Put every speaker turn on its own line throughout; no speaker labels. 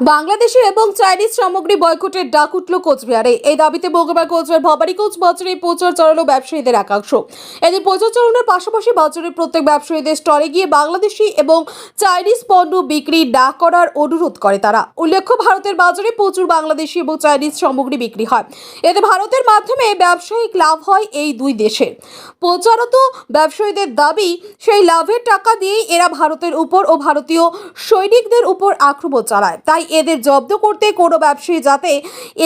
বাংলাদেশি এবং চাইনিজ সামগ্রী বয়কটের ডাক উঠল কোচবিহারে। এই দাবিতে মঙ্গলবার কোচবিহার ভবানী কোচ বাজারে প্রচার চালালো ব্যবসায়ীদের একাংশ। এদের প্রচার চালানোর পাশাপাশি বাজারের প্রত্যেক ব্যবসায়ীদের স্টলে গিয়ে বাংলাদেশি এবং চাইনিজ পণ্য বিক্রি না করার অনুরোধ করে তারা। উল্লেখ্য, ভারতের বাজারে প্রচুর বাংলাদেশি এবং চাইনিজ সামগ্রী বিক্রি হয়। এতে ভারতের মাধ্যমে ব্যবসায়িক লাভ হয় এই দুই দেশের। প্রচারত ব্যবসায়ীদের দাবি, সেই লাভের টাকা দিয়েই এরা ভারতের উপর ও ভারতীয় সৈনিকদের উপর আক্রমণ চালায়। তাই এদের জব্দ করতে কোনো ব্যবসায়ী যাতে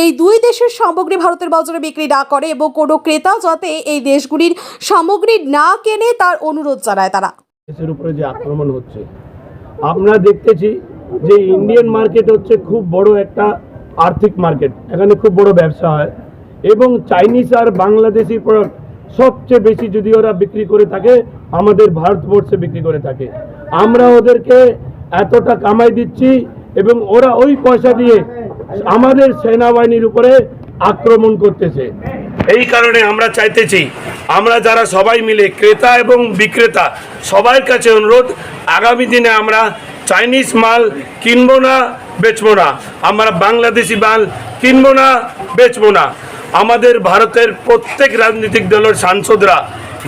এই দুই দেশের সামগ্রী ভারতের বাজারে বিক্রি না করে এবং কোনো ক্রেতা যাতে এই দেশগুলির সামগ্রী না কেনে তার অনুরোধ জানায় তারা।
দেশের উপরে যে আক্রমণ হচ্ছে, আমরা দেখতেছি যে ইন্ডিয়ান মার্কেট হচ্ছে খুব বড় একটা আর্থিক মার্কেট এখানে খুব বড় ব্যবসা হয় এবং চাইনিজ আর বাংলাদেশি প্রোডাক্ট সবচেয়ে বেশি যদি ওরা বিক্রি করে থাকে, আমাদের ভারতবর্ষে বিক্রি করে থাকে। আমরা ওদেরকে এতটা কামাই দিচ্ছি এবং ওরা ওই পয়সা দিয়ে আমাদের সেনাবাহিনীর উপরে আক্রমণ করতেছে। এই কারণে আমরা চাইতেছি, আমরা যারা সবাই মিলে ক্রেতা এবং বিক্রেতা সবার কাছে অনুরোধ, আগামী দিনে আমরা চাইনিজ মাল কিনবো না, বেচবো না। আমরা বাংলাদেশি মাল কিনবো না, বেচবো না। আমাদের ভারতের প্রত্যেক রাজনৈতিক দলের সাংসদরা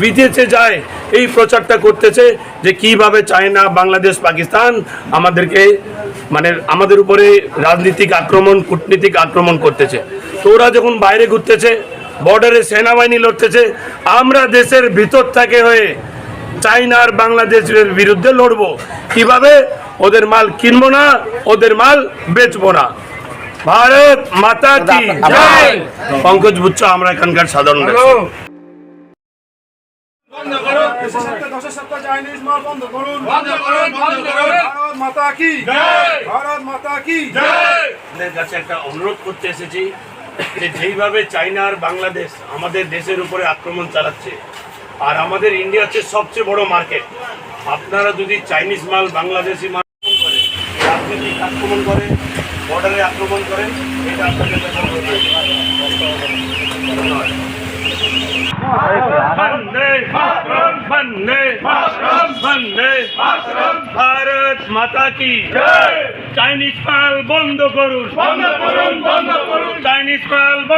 বিদেশে যায় এই প্রচারটা করতেছে যে কীভাবে চায়না বাংলাদেশ পাকিস্তান আমাদেরকে মানে আমাদের উপরে রাজনীতিক আক্রমণ কূটনীতিক আক্রমণ করতেছে। তো ওরা যখন বাইরে ঘুরতেছে বর্ডারে সেনাবাহিনী লড়তেছে আমরা দেশের ভিতর থেকে হয়ে চাইনা আর বাংলাদেশের বিরুদ্ধে লড়বো। কীভাবে? ওদের মাল কিনবো না ওদের মাল বেচবো না। ভারত মাতা কি? পঙ্কজ বুচ্চ আমরা এখানকার সাধারণ
দেশের চাইনিজ মাল বন্ধ করুন। ভারত মাতা কি? ভারত মাতা কি?
আপনাদের কাছে একটা অনুরোধ করতে এসেছি যে যেইভাবে চাইনা আর বাংলাদেশ আমাদের দেশের উপরে আক্রমণ চালাচ্ছে আর আমাদের ইন্ডিয়া হচ্ছে সবচেয়ে বড় মার্কেট। আপনারা যদি চাইনিজ মাল বাংলাদেশি মাল আক্রমণ করে রাজনৈতিক আক্রমণ করে বর্ডারে আক্রমণ করেন এটা আপনাদের ধন্যবাদ। বন্দে মাতরম বন্দে মাতরম ভারত মাতা কি জয় চাইনিজ মাল বন্ধ করুন বন্ধ করুন বন্ধ করুন চাইনিজ বন্ধ